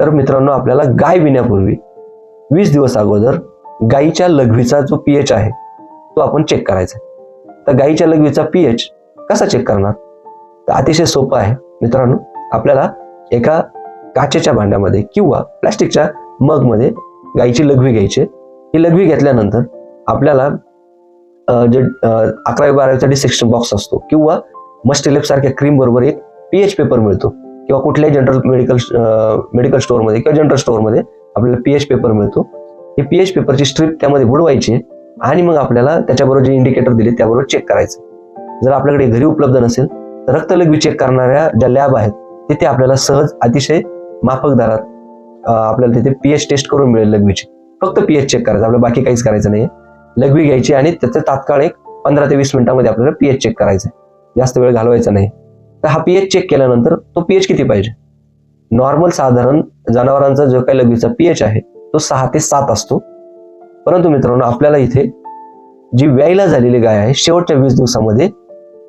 तर मित्रांनो आपल्याला गाय विण्यापूर्वी वीस दिवस अगोदर गाईच्या लघवीचा जो पीएच आहे तो आपण चेक करायचा तर गाईच्या लघवीचा पीएच कसा चेक करणार? तर अतिशय सोपं आहे. मित्रांनो आपल्याला एका काचेच्या भांड्यामध्ये किंवा प्लॅस्टिकच्या मगमध्ये गाईची लघवी घ्यायची. ही लघवी घेतल्यानंतर आपल्याला जे अकरावी बारावीचा डिसेक्शन बॉक्स असतो किंवा मस्टेलेप सारख्या क्रीम बरोबर एक पीएच पेपर मिळतो. किंवा कुठल्याही जनरल मेडिकल मेडिकल स्टोअरमध्ये किंवा जनरल स्टोअरमध्ये आपल्याला पीएच पेपर मिळतो. ही पीएच पेपरची स्ट्रीप त्यामध्ये बुडवायची आणि मग आपल्याला त्याच्याबरोबर जे इंडिकेटर दिले त्याबरोबर चेक करायचं. जर आपल्याकडे घरी उपलब्ध नसेल तर रक्तलघवी चेक करणाऱ्या ज्या लॅब आहेत तिथे आपल्याला सहज अतिशय माफक दरात आपल्याला तिथे पीएच टेस्ट करून मिळेल लघवीची. फक्त पीएच चेक करायचं आपल्याला बाकी काहीच करायचं नाही लघवी घ्यायची आणि त्याचं तात्काळ एक पंधरा ते वीस मिनिटांमध्ये आपल्याला पीएच चेक करायचं आहे. जास्त वेळ घालवायचा नाही. तर हा पीएच चेक केल्यानंतर तो पीएच किती पाहिजे? नॉर्मल साधारण जनावरांचा जो काही लघवीचा पीएच आहे तो सहा ते सात असतो. परंतु मित्रांनो आपल्याला इथे जी व्यायला झालेली गाय आहे शेवटच्या वीस दिवसामध्ये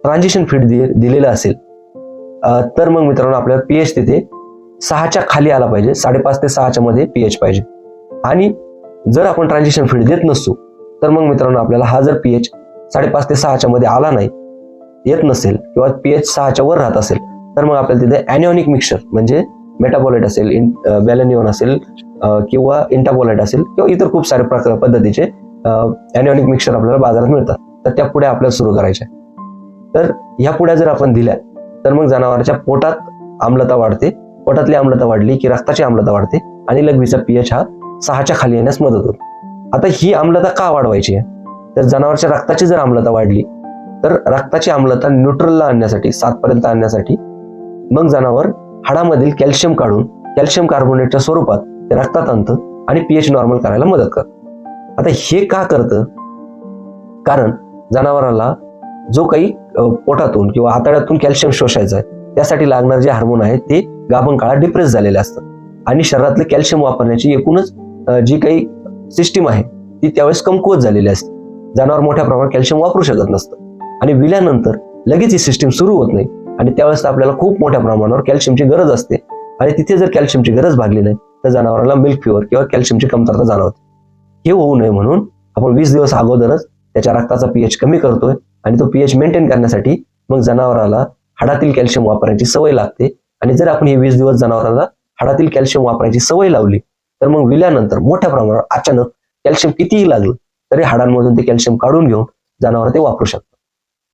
ट्रान्झिशन फीड दिलेलं असेल तर मग मित्रांनो आपल्याला पीएच तिथे सहाच्या खाली आला पाहिजे साडेपाच ते सहाच्या मध्ये पीएच पाहिजे. आणि जर आपण ट्रान्झिशन फीड देत नसतो तर मग मित्रांनो आपल्याला हा जर पीएच साडेपाच ते सहाच्या मध्ये आला नाही येत नसेल किंवा पीएच सहाच्या वर राहत असेल तर मग आपल्याला तिथे अॅनिओनिक मिक्सचर म्हणजे मेटाबॉलाइट असेल बॅलेनिओन असेल किंवा इंटाबॉलाइट असेल किंवा इतर खूप सारे प्रकार पद्धतीचे अॅनिओनिक मिक्सचर आपल्याला बाजारात मिळतात. तर त्या पुढे आपल्याला सुरू करायच्या तर ह्या पुढ्या जर आपण दिल्या तर मग जनावरांच्या पोटात आम्लता वाढते. पोटातली आम्लता वाढली की रक्ताची आम्लता वाढते आणि लघवीचा पीएच हा सहाच्या खाली येण्यास मदत होते. आता ही आम्लता का वाढवायची आहे? तर जनावरच्या रक्ताची जर आम्लता वाढली तर रक्ताची आम्लता न्यूट्रलला आणण्यासाठी सातपर्यंत आणण्यासाठी मग जनावर हाडामधील कॅल्शियम काढून कॅल्शियम कार्बोनेटच्या स्वरूपात ते रक्तात आणतं आणि पीएच नॉर्मल करायला मदत करतं. आता हे का करतं? कारण जनावराला जो काही पोटातून किंवा आतड्यातून कॅल्शियम शोषायचं आहे त्यासाठी लागणारे जे हार्मोन आहे ते गाभण काळात डिप्रेस झालेले असतात. आणि शरीरातले कॅल्शियम वापरण्याची एकूणच जी काही सिस्टीम आहे ती त्यावेळेस कमकुवत झालेली असते. जनावर मोठ्या प्रमाणात कॅल्शियम वापरू शकत नसतं. आणि विल्यानंतर लगेच ही सिस्टीम सुरू होत नाही. आणि त्यावेळेस आपल्याला खूप मोठ्या प्रमाणावर कॅल्शियमची गरज असते. आणि तिथे जर कॅल्शियमची गरज भागली नाही तर जनावराला मिल्क फिवर किंवा कॅल्शियमची कमतरता जाणवते. हे होऊ नये म्हणून आपण वीस दिवस अगोदरच त्याच्या रक्ताचा पीएच कमी करतोय आणि तो पीएच मेंटेन करण्यासाठी मग जनावराला हाडातील कॅल्शियम वापरण्याची सवय लागते. आणि जर आपण हे वीस दिवस जनावराला हाडातील कॅल्शियम वापरायची सवय लावली तर मग विल्यानंतर मोठ्या प्रमाणावर अचानक कॅल्शियम कितीही लागलं तरी हाडांमधून ते कॅल्शियम काढून घेऊन जनावर ते वापरू शकतात.